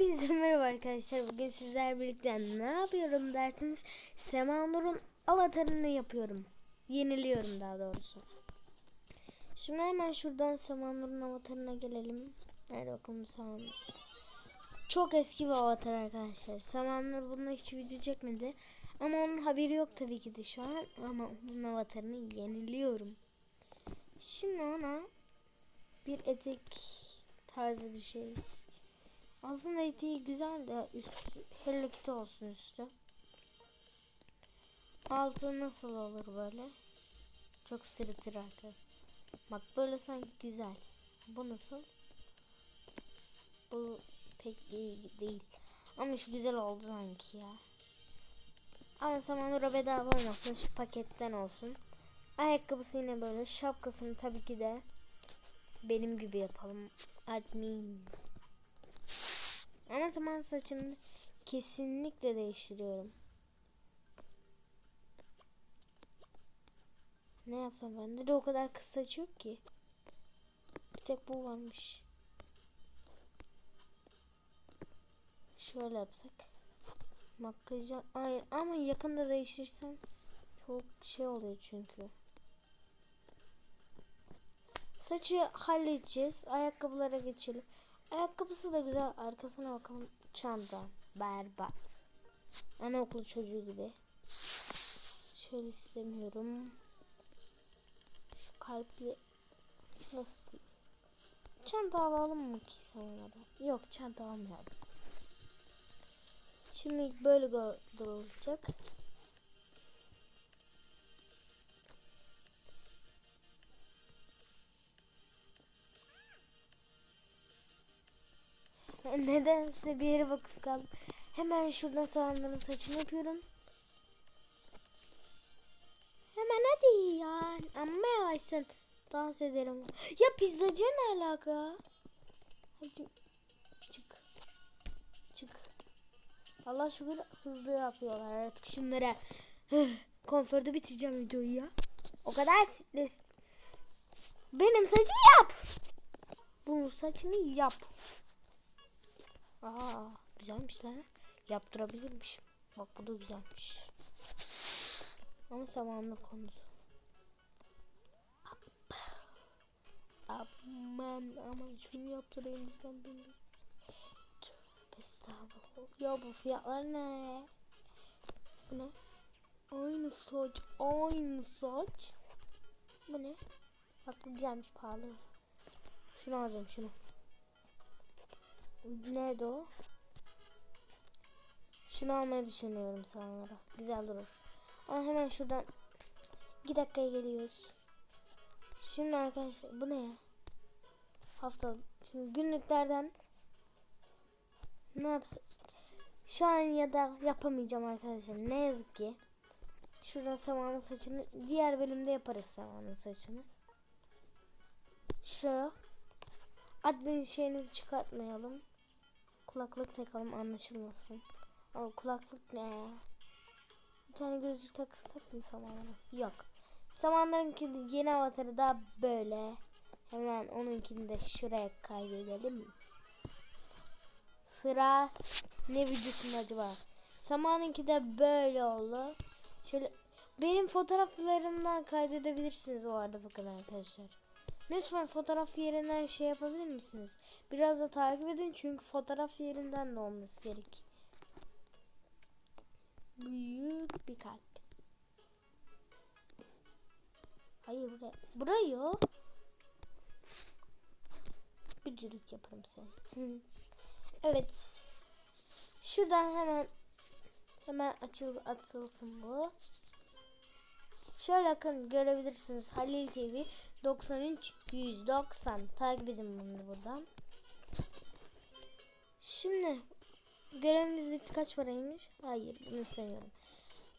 Hepinize merhaba arkadaşlar. Bugün sizler birlikte ne yapıyorum dersiniz. Semanur'un avatarını yapıyorum. Yeniliyorum daha doğrusu. Şimdi hemen şuradan Semanur'un avatarına gelelim. Nerede bakalım Semanur. Çok eski bir avatar arkadaşlar. Semanur bununla hiç video çekmedi. Ama onun haberi yok tabii ki de şu an. Ama bunun avatarını yeniliyorum. Şimdi ona bir etek tarzı bir şey aslında eteği güzel de üstü Hello Kitty olsun üstü. Altı nasıl olur böyle? Çok sırıtır arka. Bak böyle sanki güzel. Bu nasıl? Bu pek iyi değil. Ama şu güzel oldu sanki ya. Ama zamanı bedava olmasın. Şu paketten olsun. Ayakkabısı yine böyle. Şapkasını tabii ki de benim gibi yapalım. Admin. Ama zaman saçını kesinlikle değiştiriyorum. Ne yapsam bende de o kadar kısa saç yok ki. Bir tek bu varmış. Şöyle yapsak. Makyajı ay ama yakında değiştirsem çok şey oluyor çünkü. Saçı halledeceğiz. Ayakkabılara geçelim. Ayakkabısı da güzel. Arkasına bakalım. Çanta. Berbat. Anaokulu çocuğu gibi. Şöyle istemiyorum. Şu kalpli nasıl Çanta alalım mı ki sanırım? Yok çanta almayalım. Şimdi böyle olacak. Nedense bir yere bakıp kaldım. Hemen şuradan sağımların saçını yapıyorum. Hemen hadi ya. Amma yavaşsın. Dans ederim. Ya pizzacı ne alaka? Hadi çık. Çık. Allah şükür hızlı yapıyorlar artık şunlara. Konforda bitireceğim videoyu ya. O kadar stres. Benim saçımı yap. Bu saçını yap. Aa güzelmiş lan. Yaptırabilirmişim. Bak bu da güzelmiş. Ama zamanla konusu. Aman aman şunu yaptırayım desem bilmiyorum. Estağfurullah. Ya bu fiyatlar ne? Bu ne? Aynı saç. Aynı saç. Bu ne? Bak bu güzelmiş pahalı. Şunu alacağım şunu. Nerede o? Şunu almayı düşünüyorum sanırım. Güzel durur. Ama hemen şuradan 2 dakikaya geliyoruz. Şimdi arkadaşlar bu ne ya? Hafta şimdi günlüklerden ne yapsın? Şu an ya da yapamayacağım arkadaşlar. Ne yazık ki. Şurada samanın saçını diğer bölümde yaparız samanın saçını. Şu admin şeyini çıkartmayalım. Kulaklık takalım anlaşılmasın. Ama kulaklık ne? Bir tane gözlük takırsak mı zamanlara? Yok. Zamanlarınki yeni avatarı da böyle. Hemen onunkini de şuraya kaydedelim. Sıra ne videosunda acaba? Samanınki de böyle oldu. Şöyle benim fotoğraflarımdan kaydedebilirsiniz o arada bakın arkadaşlar. Lütfen fotoğraf yerinden şey yapabilir misiniz? Biraz da takip edin çünkü fotoğraf yerinden de olması gerek. Büyük bir kalp. Hayır buraya. Buraya yok. Bir dürük yaparım seni. evet. Şuradan hemen hemen açıl atılsın bu. Şöyle bakın görebilirsiniz Halil TV 93 190 takip edin bunu buradan. Şimdi görevimiz bitti kaç paraymış? Hayır bunu istemiyorum.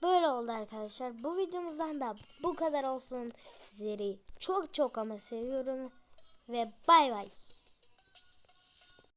Böyle oldu arkadaşlar. Bu videomuzdan da bu kadar olsun. Sizleri çok çok ama seviyorum. Ve bay bay.